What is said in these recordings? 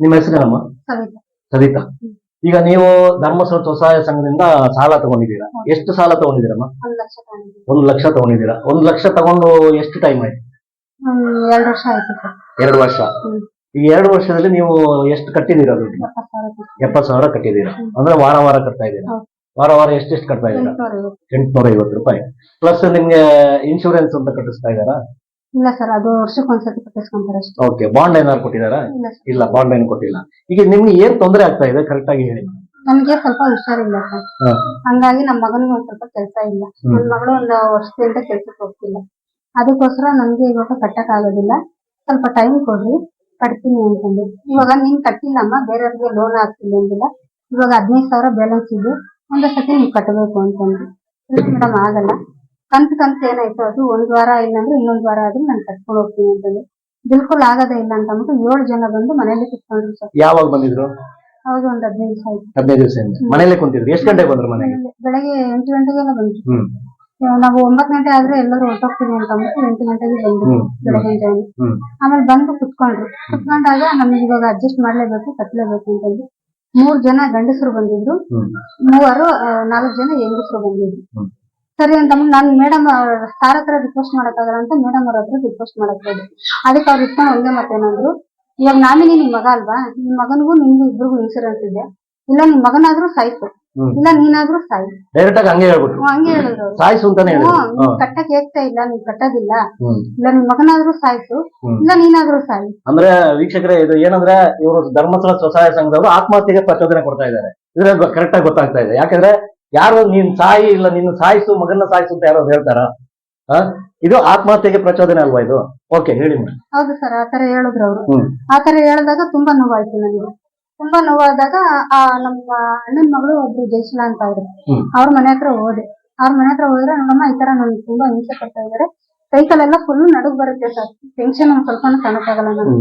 ನಿಮ್ಮ ಹೆಸರೇನಮ್ಮ ಸವಿತಾ. ಈಗ ನೀವು ಧರ್ಮಸ್ಥಳ ಸ್ವಸಹಾಯ ಸಂಘದಿಂದ ಸಾಲ ತಗೊಂಡಿದ್ದೀರಾ? ಎಷ್ಟು ಸಾಲ ತಗೊಂಡಿದ್ದೀರಮ್ಮ ಒಂದ್ ಲಕ್ಷ ತಗೊಂಡಿದ್ವಿ ಒಂದು ಲಕ್ಷ ತಗೊಂಡಿದ್ದೀರಾ. ಒಂದು ಲಕ್ಷ ತಗೊಂಡು ಎಷ್ಟು ಟೈಮ್ ಆಯ್ತು? ಎರಡ್ ವರ್ಷ ಆಯ್ತು ಸರ್. ಎರಡು ವರ್ಷ. ಹ್ಮ್. ಈ ಎರಡು ವರ್ಷದಲ್ಲಿ ನೀವು ಎಷ್ಟು ಕಟ್ಟಿದ್ದೀರಾ ದುಡ್ಡು? ಎಪ್ಪತ್ತು ಸಾವಿರ ಕೊಟ್ಟು. ಎಪ್ಪತ್ತು ಸಾವಿರ ಕಟ್ಟಿದ್ದೀರಾ? ಅಂದ್ರೆ ವಾರ ವಾರ ಕಟ್ತಾ ಇದ್ದೀರಾ? ಹೌದು. ವಾರ ವಾರ ಎಷ್ಟೆಷ್ಟು ಕಟ್ತಾ ಇದ್ದೀರಾ? ಎಂಟ್ನೂರ ಐವತ್ತು. ಎಂಟುನೂರ ಐವತ್ತು ರೂಪಾಯಿ. ಪ್ಲಸ್ ನಿಮ್ಗೆ ಇನ್ಶೂರೆನ್ಸ್ ಅಂತ ಕಟ್ಟಿಸ್ತಾ ಇದ್ದಾರಾ? ಇಲ್ಲ ಸರ್ ಅದು ವರ್ಷಕ್ಕೆ ಒಂದ್ಸತಿ ಕಟ್ಟಿಸ್ಕೊಂತಾರೆ ಅಷ್ಟೇ. ಓಕೆ ಬಾಂಡ್ ಏನಾದ್ರು ಕೊಟ್ಟಿದಾರಾ ಇಲ್ಲ ಸರ್ ಇಲ್ಲ ಬಾಂಡ್ ಏನು ಕೊಟ್ಟಿಲ್ಲ. ಈಗ ನಿಮ್ಗೆ ಏನ್ ತೊಂದರೆ ಆಗ್ತಾ ಇದೆ? ಕರೆಕ್ಟ್ ಆಗಿ ಹೇಳಿ. ನಮ್ಗೆ ಸ್ವಲ್ಪ ಹುಷಾರಿಲ್ಲ ಸರ್ ಹಾ. ಹಂಗಾಗಿ ನಮ್ಮ ಮಗನಿಗೆ ಒಂದ್ ಸ್ವಲ್ಪ ಕೆಲಸ ಇಲ್ಲ. ಹ್ಮ್. ನನ್ನ ಮಗಳು ಒಂದು ವರ್ಷದಿಂದ ಕೆಲ್ಸಕ್ಕೆ ಹೋಗ್ತಿಲ್ಲ. ಅದಕ್ಕೋಸ್ಕರ ನನ್ಗೆ ಇವಾಗ ಕಟ್ಟಕ್ ಆಗೋದಿಲ್ಲ ಸ್ವಲ್ಪ ಟೈಮ್ ಕೊಡ್ರಿ ಕಟ್ತೀನಿ ಅಂತಂದು ಇವಾಗ ನೀನ್ ಕಟ್ಟಿಲ್ಲಮ್ಮ ಬೇರೆಯವ್ರಿಗೆ ಲೋನ್ ಆಗ್ತಿಲ್ಲ ಅಂದಿಲ್ಲ. ಇವಾಗ ಹದಿನೈದು ಸಾವಿರ ಬ್ಯಾಲೆನ್ಸ್ ಇದೆ. ಒಂದೇ ಸತಿ ನೀವು ಕಟ್ಟಬೇಕು ಅಂತಂದು ಮೇಡಮ್ ಆಗಲ್ಲ. ಕಂತು ಕಂತು ಏನಾಯ್ತು ಅದು ಒಂದ್ ವಾರ ಇಲ್ಲಾಂದ್ರೆ ಇನ್ನೊಂದ್ ವಾರ ಆದ್ರೂ ನಾನು ಕಟ್ಕೊಂಡು ಹೋಗ್ತೀನಿ ಅಂತಂದು. ಬಿಲ್ಕುಲ್ ಆಗೋದೇ ಇಲ್ಲ ಅಂತ ಅಂದ್ಬಿಟ್ಟು ಏಳು ಜನ ಬಂದು ಮನೇಲಿ ಕುತ್ಕೊಂಡ್ರು ಸರ್. ಯಾವಾಗ ಬಂದಿದ್ರು? ಹೌದು ಒಂದ್ ಹದಿನೈದು ದಿವಸ ಆಯ್ತು. ಹದಿನೈದು ದಿವಸ ಮನೇಲೆ ಕುಂತಿದ್ರು? ಎಷ್ಟು ಗಂಟೆಗೆ ಬಂದ್ರು ಮನೆಗೆ? ಬೆಳಗ್ಗೆ ಎಂಟು ಗಂಟೆಗೆಲ್ಲ ಬಂದ್ರು. ಹ್ಮ್. ನಾವು ಒಂಬತ್ ಗಂಟೆ ಆದ್ರೆ ಎಲ್ಲರೂ ಹೊರಟೋಗ್ತೀವಿ ಅಂತ ಅಂದ್ಬಿಟ್ಟು ಎಂಟು ಗಂಟೆಗೆ ಬಂದ್ರು ಬೆಳಗ್ಗೆ ಹ್ಮ್. ಆಮೇಲೆ ಬಂದು ಕುತ್ಕೊಂಡ್ರು. ಕುತ್ಕೊಂಡಾಗ ನಮ್ಗೆ ಇವಾಗ ಅಡ್ಜಸ್ಟ್ ಮಾಡ್ಲೇಬೇಕು ಕಟ್ಲೇಬೇಕು ಅಂತಂದ್ರೆ ಮೂರ್ ಜನ ಗಂಡಸರು ಬಂದಿದ್ರು. ಹ್ಮ್. ಮೂವರು ಆ, ನಾಲ್ಕು ಜನ ಹೆಂಗಸರು ಬಂದಿದ್ರು. ಹ್ಮ್. ಸರಿ ಅಂತ ನಾನು ಮೇಡಮ್ ಸಾರ್ ಹತ್ರ ರಿಕ್ವೆಸ್ಟ್ ಮಾಡಕ್ಕಾಗಲ್ಲ ಅಂತ ಮೇಡಮ್ ಅವ್ರ ಹತ್ರ ರಿಕ್ವೆಸ್ಟ್ ಮಾಡಕ್ ಹೋದೆ. ಅದಕ್ಕೆ ಅವ್ರು ಇಟ್ಕೊಂಡು ಒಂದೇ ಮತ್ತೇನಂದ್ರು ಇವಾಗ ನಾಮಿನಿ ನಿಮ್ ಮಗ ಅಲ್ವಾ? ನಿಮ್ ಮಗನಿಗೂ ನಿಮ್ಗೂ ಇಬ್ರಿಗೂ ಇನ್ಸೂರೆನ್ಸ್ ಇದೆ. ಇಲ್ಲ ನಿಮ್ ಮಗನಾದ್ರೂ ಸಾಯ್ತು. ಇಲ್ಲ ನೀನಾದ್ರೂ ಸಾಯ್. ಡೈರೆಕ್ಟ್ ಆಗಿ ಹಂಗೆ ಹೇಳ್ಬಿಟ್ರು. ಹಂಗೆ ಹೇಳಿದ್ರು ಸಾಯ್ಸು ಅಂತಾನೆ ಹೇಳಿದ್ರು. ಕಟ್ಟಕ್ ಹೇಗ್ತಾ ಇಲ್ಲ ನೀನ್ ಕಟ್ಟೋದಿಲ್ಲ. ಇಲ್ಲ ನಿಮ್ ಮಗನಾದ್ರೂ ಸಾಯ್ತು. ಇಲ್ಲ ನೀನಾದ್ರೂ ಸಾಯ್. ಅಂದ್ರೆ ವೀಕ್ಷಕರೇ ಇದು ಏನಂದ್ರೆ ಇವರು ಧರ್ಮಸ್ಥಳ ಸ್ವಸಹಾಯ ಸಂಘದವರು ಆತ್ಮಹತ್ಯೆಗೆ ಪ್ರಚೋದನೆ ಕೊಡ್ತಾ ಇದ್ದಾರೆ. ಇದ್ರೆ ಕರೆಕ್ಟ್ ಆಗಿ ಗೊತ್ತಾಗ್ತಾ ಇದೆ. ಯಾಕಂದ್ರೆ ಯಾರು ನೀನ್ ಸಾಯಿ ಇಲ್ಲ ನಿನ್ನ ಸಾಯಿಸು ಮಗನ ಸಾಯಿಸು ಅಂತ ಯಾರೋ ಹೇಳ್ತಾರ? ಇದು ಆತ್ಮಹತ್ಯೆಗೆ ಪ್ರಚೋದನೆ ಅಲ್ವಾ ಇದು? ಓಕೆ ಹೇಳಿ ಹೌದು ಸರ್ ಆತರ ಹೇಳಿದ್ರು ಅವರು. ಆತರ ಹೇಳಿದಾಗ ತುಂಬಾ ನೋವಾಯ್ತು ನನಗೆ. ತುಂಬಾ ನೋವಾದಾಗ ಆ ನಮ್ಮ ಅಣ್ಣನ ಮಗಳು ಒಬ್ರು ಜಯಶೀಲ ಅಂತ ಅವ್ರು. ಹ್ಮ್. ಅವ್ರ ಮನೆ ಹತ್ರ ಹೋದೆ. ಅವ್ರ ಮನೆ ಹತ್ರ ಹೋದ್ರೆ ನಮ್ಮಮ್ಮ ಈ ತರ ನನ್ಗೆ ತುಂಬಾ ಹಿಂಸೆ ಕೊಡ್ತಾ ಇದಾರೆ ಸೈಕಲ್ ಎಲ್ಲ ಫುಲ್ ನಡುಗ್ ಬರುತ್ತೆ ಸರ್. ಟೆನ್ಷನ್ ಒಂದ್ ಸ್ವಲ್ಪ ಕಾಣಕ್ಕಾಗಲ್ಲ ನನಗೆ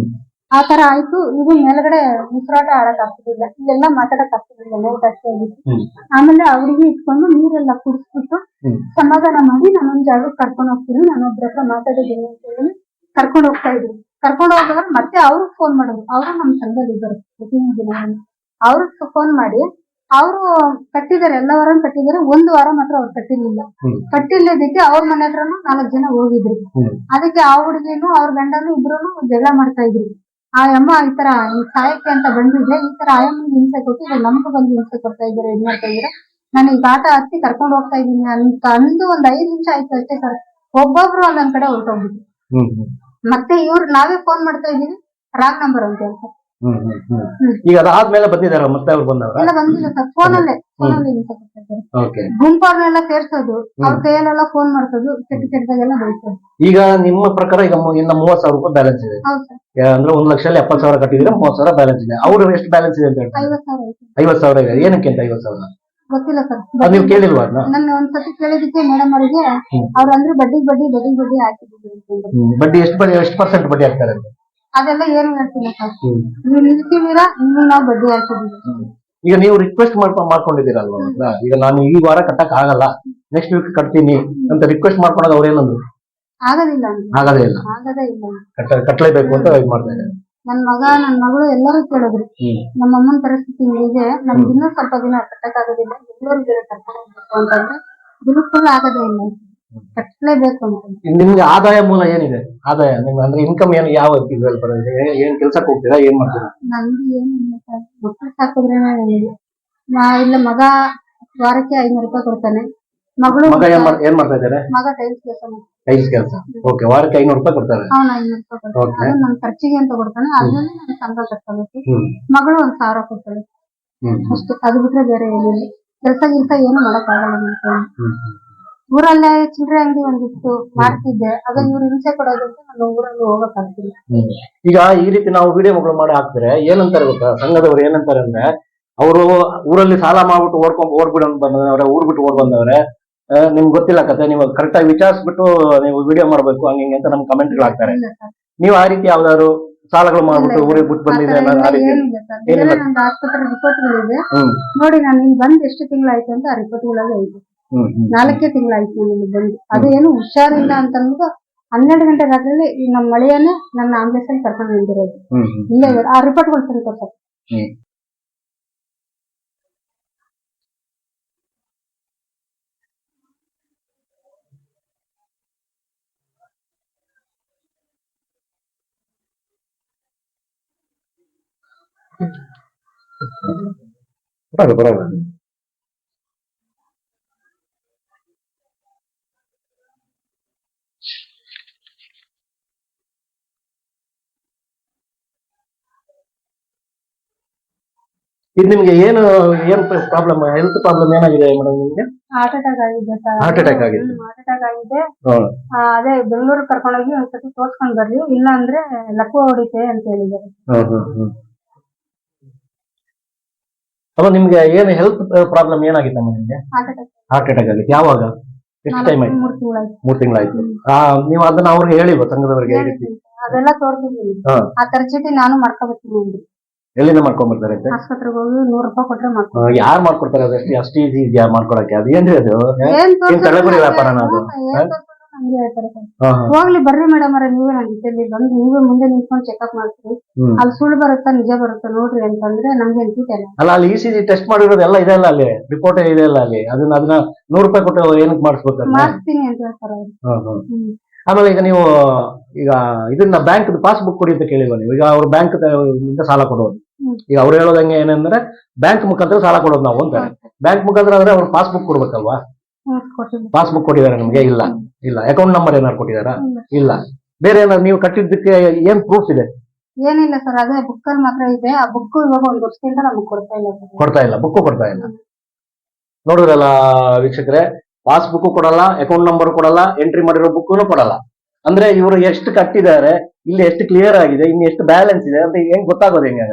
ಆ ತರ ಆಯ್ತು. ಇದು ಮೇಲ್ಗಡೆ ಉಸಿರಾಟ ಆಡಕ್ ಆಗ್ತಿರ್ಲಿಲ್ಲ. ಇಲ್ಲೆಲ್ಲ ಮಾತಾಡಕ್ ಆಗ್ತಿರ್ಲಿಲ್ಲ. ನೋವು ಕಷ್ಟ ಆಗಿತ್ತು. ಆಮೇಲೆ ಅವ್ರಿಗೆ ಇಟ್ಕೊಂಡು ನೀರೆಲ್ಲ ಕುಡಿಸ್ಬಿಟ್ಟು ಸಮಾಧಾನ ಮಾಡಿ ನಾನೊಂದ್ ಜಾಗಕ್ಕೆ ಕರ್ಕೊಂಡು ಹೋಗ್ತೀನಿ. ನಾನು ಒಬ್ರ ಹತ್ರ ಮಾತಾಡಿದ್ದೀನಿ ಅಂತ ಹೇಳಿ ಕರ್ಕೊಂಡು ಹೋಗ್ತಾ ಇದ್ರು ಕರ್ಕೊಂಡು ಹೋದಾಗ ಮತ್ತೆ ಅವ್ರಿಗೆ ಫೋನ್ ಮಾಡೋದು ಅವರು ನಮ್ಮ ಸಂಘದಲ್ಲಿ ಇದ್ದಾರೆ. ದಿನ. ಅವ್ರಿಗೆ ಫೋನ್ ಮಾಡಿ ಅವರು ಕಟ್ಟಿದ್ದಾರೆ. ಎಲ್ಲ ವಾರ ಕಟ್ಟಿದ್ದಾರೆ. ಒಂದು ವಾರ ಮಾತ್ರ ಅವ್ರು ಕಟ್ಟಿರ್ಲಿಲ್ಲ. ಕಟ್ಟಿಲ್ಲದಕ್ಕೆ ಅವ್ರ ಮನೆ ಹತ್ರನು ನಾಲ್ಕು ಜನ ಹೋಗಿದ್ರು. ಅದಕ್ಕೆ ಆ ಹುಡುಗಿನು ಅವ್ರ ಗಂಡನು ಇಬ್ರು ಜಗಳ ಮಾಡ್ತಾ ಇದ್ರು. ಆ ಅಮ್ಮ ಈ ತರ ಈ ಸಾಯಕ್ಕೆ ಅಂತ ಬಂದಿದ್ರೆ ಈ ತರ ಆಯಮ್ಮನಿಗೆ ಹಿಂಸೆ ಕೊಟ್ಟು ಇವಾಗ ನಮ್ಗೂ ಬಂದು ಹಿಂಸೆ ಕೊಡ್ತಾ ಇದ್ದಾರೆ ಇದ್ ಮಾಡ್ತಾ ಇದ್ದಾರೆ ನಾನು ಈಗ ಆಟ ಹತ್ತಿ ಕರ್ಕೊಂಡು ಹೋಗ್ತಾ ಇದ್ದೀನಿ. ಅಂತ ಅಂದು ಒಂದ್ ಐದ್ ನಿಮಿಷ ಆಯ್ತು ಅಷ್ಟೇ ಸರ್. ಒಬ್ಬೊಬ್ರು ಒಂದೊಂದ್ ಕಡೆ ಹೊರಟೋಗ್ಬಿಟ್ಟು ಹ್ಮ್ ಹ್ಮ್. ಮತ್ತೆ ಇವ್ರು ನಾವೇ ಫೋನ್ ಮಾಡ್ತಾ ಇದೀವಿ ರಾಂಗ್ ನಂಬರ್ ಅಂತ. ಹೇಳ್ತಾರೆ. ಈಗ ಅದಾದ್ಮೇಲೆ ಬಂದಿದಾರ ಮತ್ತೆ ಅವ್ರು ಬಂದವ್ರ? ಎಲ್ಲ ಬಂದಿಲ್ಲ ಸರ್. ಫೋನಲ್ಲೇ ಫೋನಲ್ಲಿ ಓಕೆ. ಗುಂಪವ್ರನ್ನೆಲ್ಲ ಸೇರ್ಸೋದು. ಅವ್ರ ಕೈಯಲ್ಲೆಲ್ಲ ಫೋನ್ ಮಾಡ್ಸೋದು ಕೆಟ್ಟ ಕೆಟ್ಟದಾಗೆಲ್ಲ ಈಗ ನಿಮ್ಮ ಪ್ರಕಾರ ಈಗ ಮು- ಇನ್ನ ಮೂವತ್ ಸಾವಿರ ರೂಪಾಯಿ ಬ್ಯಾಲೆನ್ಸ್ ಇದೆ. ಹೌದು ಸರ್. ಯಾ- ಅಂದ್ರೆ ಒಂದ್ ಲಕ್ಷದಲ್ಲಿ ಎಪ್ಪತ್ ಸಾವಿರ ಕಟ್ಟಿದ್ರೆ ಮೂವತ್ ಸಾವಿರ ಬ್ಯಾಲೆನ್ಸ್ ಇದೆ. ಅವ್ರ ಎಷ್ಟು ಬ್ಯಾಲೆನ್ಸ್ ಇದೆ ಅಂತ ಹೇಳ್ತಾರೆ? ಐವತ್ ಸಾವಿರ ಆಯ್ತು ಐವತ್ ಸಾವಿರ ಇದೆ. ಏನಕ್ಕೆ ಅಂತ ಐವತ್ ಸಾವಿರ? ಗೊತ್ತಿಲ್ಲ ಸರ್. ಅದ್ ನೀವು ಕೇಳಿಲ್ವಾ ಅದನ್ನ? ನಾನು ಒಂದ್ಸತಿ ಕೇಳಿದಕ್ಕೆ ಮೇಡಮ್ ಅವರಿಗೆ. ಅವ್ರು ಅಂದ್ರೆ ಬಡ್ಡಿ ಬಡ್ಡಿ ಬಡ್ಡಿ ಬಡ್ಡಿ ಹಾಕಿದ್ರು. ಬಡ್ಡಿ ಎಷ್ಟು ಬಡ್ಡಿ ಎಷ್ಟು ಪರ್ಸೆಂಟ್ ಬಡ್ಡಿ ಹಾಕ್ತಾರೆ ಅಂತ? ಅದೆಲ್ಲ ಏನು ಹೇಳ್ತೀನಿ ಸರ್. ನೀವು ನಿಲ್ಸಿದೀರಾ ಇನ್ನು ನಾವು ಬಡ್ಡಿ ಹಾಕಿದೀವಿ ಈಗ ನೀವು ರಿಕ್ವೆಸ್ಟ್ ಮಾಡ್ಕೊಂಡ್ ಮಾಡ್ಕೊಂಡಿದ್ದೀರಲ್ವಾ? ಈಗ ನಾನು ಈ ವಾರ ಕಟ್ಟಕ್ ಆಗಲ್ಲ. ನೆಕ್ಸ್ಟ್ ವೀಕ್ ಕಟ್ತೀನಿ ಅಂತ ರಿಕ್ವೆಸ್ಟ್ ಮಾಡ್ಕೊಂಡಾಗ ಅವ್ರು ಏನಂದ್ರು? ಆಗೋದಿಲ್ಲ ಅಂತ. ಆಗದೇ ಇಲ್ಲ. ಆಗದೇ ಇಲ್ಲ. ಕಟ್ಟ ಕಟ್ಲೇಬೇಕು ಅಂತ ಇದು ಮಾಡ್ತಾ ಇದ್ದಾರೆ. ನನ್ ಮಗ ನನ್ ಮಗಳು ಎಲ್ಲರೂ ಕೇಳಿದ್ರು. ಹ್ಮ್. ನಮ್ಮ ಅಮ್ಮನ ಪರಿಸ್ಥಿತಿ ಹೇಗೆ. ನಮ್ಗೆ ಇನ್ನೂ ಸ್ವಲ್ಪ ದಿನ ಕಟ್ಟಕ್ಕಾಗೋದಿಲ್ಲ ಬೆಂಗಳೂರಿಗೆ ಕರ್ಕೊಂಡು ಹೋಗ್ಬೇಕು ಅಂತಂದ್ರೆ ಬಿಲ್ಕುಲ್ ಆಗದೇ ಇಲ್ಲ. ಕಟ್ಟಲೇಬೇಕು ನಿಮ್ಗೆ ಆದಾಯ ಮೂಲ ಏನಿದೆ? ಆದಾಯ ನಿಮ್ಗೆ ಅಂದ್ರೆ ಇನ್ಕಮ್ ಏನು ಯಾವ ಇದ್ರಲ್ಲಿ ಬರೋದು ಏನ್- ಏನ್ ಕೆಲ್ಸಕ್ಕೆ ಹೋಗ್ತೀರಾ ಏನ್ ಮಾಡ್ತೀರಾ? ನಂದು ಏನಿಲ್ಲ ಸರ್. ಮಕ್ಕಳು ಸಾಕಿದ್ರೆ ನಾ ಇಲ್ಲ ಮಗ ವಾರಕ್ಕೆ ಐನೂರು ರೂಪಾಯಿ ಕೊಡ್ತಾನೆ. ಮಗಳು ಮಗ ಏನ್ ಮಾಡ್- ಏನ್ ಮಾಡ್ತಾ ಇದ್ದಾರೆ? ಮಗ ಟೈಲ್ಸ್ ಕೆಲಸ ಟೈಲ್ಸ್ ಕೆಲಸ. ಓಕೆ ವಾರಕ್ಕೆ ಐನೂರು ರೂಪಾಯಿ ಕೊಡ್ತಾರೆ. ಅವ್ನ ಐನೂರು ರೂಪಾಯಿ ಕೊಡ್ತಾನೆ. Okay. ಅದು ನನ್ ಖರ್ಚಿಗೆ ಅಂತ ಕೊಡ್ತಾನೆ. ಅದ್ರಲ್ಲಿ ನಾನು ಸಂಬಳ ಕಟ್ಕೋಬೇಕು. ಹ್ಮ್. ಮಗಳು ಒಂದ್ ಸಾವಿರ ಕೊಡ್ತಾಳೆ. ಹ್ಮ್. ಅಷ್ಟೇ ಅದು ಬಿಟ್ರೆ ಬೇರೆ ಏನಿಲ್ಲ. ಕೆಲಸ ಗಿಲ್ಸ ಏನು ಮಾಡಕ್ ಆಗಲ್ಲ ನನ್ ಕೈಲಿ. ಹ್ಮ್. ಊರಲ್ಲೇ ಚಿಲ್ಲರೆ ಅಂಗಡಿ ಒಂದಿತ್ತು ಮಾಡ್ತಿದ್ದೆ. ಆಗ ಇವ್ರು ಹಿಂಸೆ ಕೊಡೋದಕ್ಕೆ ನಾನು ಊರಲ್ಲಿ ಹೋಗಕ್ಕಾಗ್ತಿಲ್ಲ ಈಗ ಈ ರೀತಿ ನಾವು ವಿಡಿಯೋಗಳು ಮಾಡಿ ಹಾಕ್ತಾರೆ ಏನಂತಾರೆ ಗೊತ್ತಾ? ಸಂಘದವರು ಏನಂತಾರೆ ಅಂದ್ರೆ ಅವರು ಊರಲ್ಲಿ ಸಾಲ ಮಾಡ್ಬಿಟ್ಟು ಓಡ್ಕೊಂಡ್ ಓಡ್ಬಿಡು ಅಂತ ಬಂದವ್ರೆ ಊರ್ ಬಿಟ್ಟು ಓಡ್ ಬಂದವ್ರೆ. ನಿಮ್ಗೆ ಗೊತ್ತಿಲ್ಲ ಕತೆ ನೀವು ಕರೆಕ್ಟ್ ಆಗಿ ವಿಚಾರಿಸ್ಬಿಟ್ಟು ನೀವು ವಿಡಿಯೋ ಮಾಡ್ಬೇಕು ಹಂಗೆ ಹಿಂಗೆ ಅಂತ ನಮ್ ಕಮೆಂಟ್ ಹಾಕ್ತಾರೆ. ನೀವು ಆ ರೀತಿ ಯಾವ್ದಾದ್ರು ಸಾಲಗಳು ಮಾಡ್ಬಿಟ್ಟು ಊರಿಗೆ ಬಿಟ್ಟು ಬಂದಿದೆ ಆಸ್ಪತ್ರೆ ರಿಪೋರ್ಟ್ಗಳಿದೆ ನೋಡಿ ನಾನು ಇಲ್ಲಿ ಬಂದ್ ಎಷ್ಟು ತಿಂಗಳಾಯ್ತು ಅಂತ ಆ ರಿಪೋರ್ಟ್ಗಳಲ್ಲಿ ಐತೆ ನಾಲ್ಕೇ ತಿಂಗಳಾಯ್ತು ನಾನು ಇಲ್ಲಿ ಬಂದು. ಅದು ಏನು ಹುಷಾರಿಲ್ಲ ಅಂತ ಅಂದ್ಬಿಟ್ಟು ಹನ್ನೆರಡು ಗಂಟೆ ರಾತ್ರಿಲಿ ಈ ನಮ್ಮ ಮಳೆಯನ್ನೇ ನನ್ನ ಆಂಬುಲೆನ್ಸ್ ಅಲ್ಲಿ ಕರ್ಕೊಂಡು ಬಂದಿರೋದು. ಹ್ಮ್ ಹ್ಮ್ ಇಲ್ಲೇ ಇರೋದು. ಆ ರಿಪೋರ್ಟ್ಗಳು ಸರಿ ಸರ್ ಹ್ಮ್. ಬರೋದು ಬರೋದು ಇದು ನಿಮ್ಗೆ ಏನು ಏನ್ ಪ್ರಾಬ್ಲಮ್ ಹೆಲ್ತ್ ಪ್ರಾಬ್ಲಮ್ ಏನಾಗಿದೆ ಮೇಡಮ್ ನಿಮ್ಗೆ? ಹಾರ್ಟ್ ಅಟ್ಯಾಕ್ ಆಗಿದೆ ಸರ್ ಹಾರ್ಟ್ ಅಟ್ಯಾಕ್ ಆಗಿದೆ. ಹಾರ್ಟ್ ಅಟ್ಯಾಕ್ ಆಗಿದೆ. ಆ, ಅದೇ ಬೆಂಗಳೂರು ಕರ್ಕೊಂಡೋಗಿ ಒಂದ್ಸತಿ ತೋರ್ಸ್ಕೊಂಡ್ ಬರ್ರಿ ಇಲ್ಲ ಅಂದ್ರೆ ಲಕ್ವ ಹೊಡಿತೆ ಅಂತ ಹೇಳಿದ್ದಾರೆ. ಅಲ್ಲ ನಿಮ್ಗೆ ಏನು ಹೆಲ್ತ್ ಪ್ರಾಬ್ಲಮ್ ಏನಾಗಿತ್ತಮ್ಮ ನಿಮ್ಗೆ? ಹಾರ್ಟ್ ಅಟ್ಯಾಕ್ ಹಾರ್ಟ್ ಅಟ್ಯಾಕ್ ಆಗಿತ್ತು ಯಾವಾಗ? ಎಷ್ಟು ಟೈಮ್ ಆಯ್ತು? ಮೂರು ತಿಂಗಳಾಯ್ತು. ಮೂರ್ ತಿಂಗಳಾಯ್ತು. ಆ ನೀವು ಅದನ್ನ ಅವ್ರಿಗೆ ಹೇಳಿವ ಸಂಘದವರಿಗೆ ಈ ರೀತಿ ಅದೆಲ್ಲ ತೋರ್ಸಿದೀನಿ ಹಾ. ಆ ಖರ್ಚಿ ನಾನು ಮಾಡ್ಕೋಬೇಕು ಎಲ್ಲಿಂದ ಮಾಡ್ಕೊಂಡ್ಬರ್ತಾರೆ ಅಂತ ಆಸ್ಪತ್ರೆಗೆ ಹೋಗಿ ನೂರ್ ರೂಪಾಯಿ ಕೊಟ್ರೆ ಮಾಡ್ತಾರೆ ಯಾರು ಮಾಡ್ಕೊಡ್ತಾರೆ ಅದು? ಅಷ್ಟು ಅಷ್ಟು ಈಸಿ ಇದೆಯಾ ಮಾಡ್ಕೊಡಕ್ಕೆ ಅದು ಏನ್ರಿ ಅದು? ಏನ್ ಏನ್ ತಳಗುರಿ ವ್ಯಾಪಾರನ ಅದು? ಏನ್ ತೋರ್ಸಿದ್ರು ನಮ್ಗೆ ಹೇಳ್ತಾರೆ ಸರ್. ಹಾ, ಹಾ. ಹೋಗ್ಲಿ ಬರ್ರಿ ಮೇಡಮ್ ಅವ್ರೆ ನೀವೇ ನನ್ನ ಜೊತೆಲಿ ಬಂದು ನೀವೇ ಮುಂದೆ ನಿಂತ್ಕೊಂಡು ಚೆಕಪ್ ಮಾಡ್ತೀವಿ ಹ್ಮ್. ಅಲ್ಲಿ ಸುಳ್ಳು ಬರುತ್ತಾ ನಿಜ ಬರುತ್ತಾ ನೋಡ್ರಿ ಅಂತಂದ್ರೆ ನಮ್ಗೆ ಅನ್ಸುತ್ತೆ ಅಲ್ಲ. ಅಲ್ಲಿ ಇ ಸಿ ಜಿ ಟೆಸ್ಟ್ ಮಾಡಿರೋದು ಎಲ್ಲ ಇದೆ ಅಲ್ಲ ಅಲ್ಲಿ? ರಿಪೋರ್ಟ್ ಇದೆ ಅಲ್ಲ ಅಲ್ಲಿ? ಅದನ್ನ ಅದನ್ನ ನೂರು ರೂಪಾಯಿ ಕೊಟ್ಟು ಏನಕ್ಕೆ ಮಾಡಿಸ್ಬೇಕು ಮಾಡಿಸ್ತೀನಿ ಅಂತ ಹೇಳ್ತಾರೆ ಅವ್ರು. ಹ್ಮ್. ಆಮೇಲೆ ಈಗ ನೀವು ಈಗ ಇದನ್ನ ಬ್ಯಾಂಕ್ ಪಾಸ್ಬುಕ್ ಕೊಡಿ ಅಂತ ಕೇಳಿಲ್ವ ನೀವು? ಈಗ ಅವ್ರ ಬ್ಯಾಂಕ್ ಇಂದ ಸಾಲ ಕೊಡೋದು. ಈಗ ಅವ್ರು ಹೇಳೋದಂಗೆ ಏನಂದ್ರೆ ಬ್ಯಾಂಕ್ ಮುಖಾಂತರ ಸಾಲ ಕೊಡೋದು ನಾವು ಅಂತ ಬ್ಯಾಂಕ್ ಮುಖಾಂತರ ಅಂದ್ರೆ ಅವ್ರು ಪಾಸ್ಬುಕ್ ಕೊಡ್ಬೇಕಲ್ವಾ? ಪಾಸ್ಬುಕ್ ಕೊಟ್ಟಿದ್ದಾರೆ. ನಮ್ಗೆ? ಇಲ್ಲ. ಇಲ್ಲ. ಅಕೌಂಟ್ ನಂಬರ್ ಏನಾದ್ರು ಕೊಟ್ಟಿದಾರಾ ಇಲ್ಲ. ಇಲ್ಲ. ಬೇರೆ ಏನಾದ್ರು ನೀವು ಕಟ್ಟಿದ್ದಕ್ಕೆ ಏನ್ ಪ್ರೂಫ್ ಇದೆ? ಏನಿಲ್ಲ ಸರ್ ಅದೇ ಬುಕ್ ಅಲ್ಲಿ ಮಾತ್ರ ಇದೆ. ಆ ಬುಕ್ ಇವಾಗ ಒಂದು ವರ್ಷದಿಂದ ನಮ್ಗೆ ಕೊಡ್ತಾ ಇಲ್ಲ ಕೊಡ್ತಾ ಇಲ್ಲ. ಬುಕ್ ಕೊಡ್ತಾ ಇಲ್ಲ. ನೋಡಿದ್ರಲ್ಲ ವೀಕ್ಷಕರೇ ಪಾಸ್ಬುಕ್ ಕೊಡಲ್ಲ ಅಕೌಂಟ್ ನಂಬರ್ ಕೊಡಲ್ಲ ಎಂಟ್ರಿ ಮಾಡಿರೋ ಬುಕ್ನು ಕೊಡಲ್ಲ. ಅಂದ್ರೆ ಇವರು ಎಷ್ಟು ಕಟ್ಟಿದ್ದಾರೆ, ಇಲ್ಲಿ ಎಷ್ಟು ಕ್ಲಿಯರ್ ಆಗಿದೆ ಇನ್ನು ಎಷ್ಟು ಬ್ಯಾಲೆನ್ಸ್ ಇದೆ ಅಂತ ಹೆಂಗ್ ಗೊತ್ತಾಗೋದು ಹೆಂಗೆ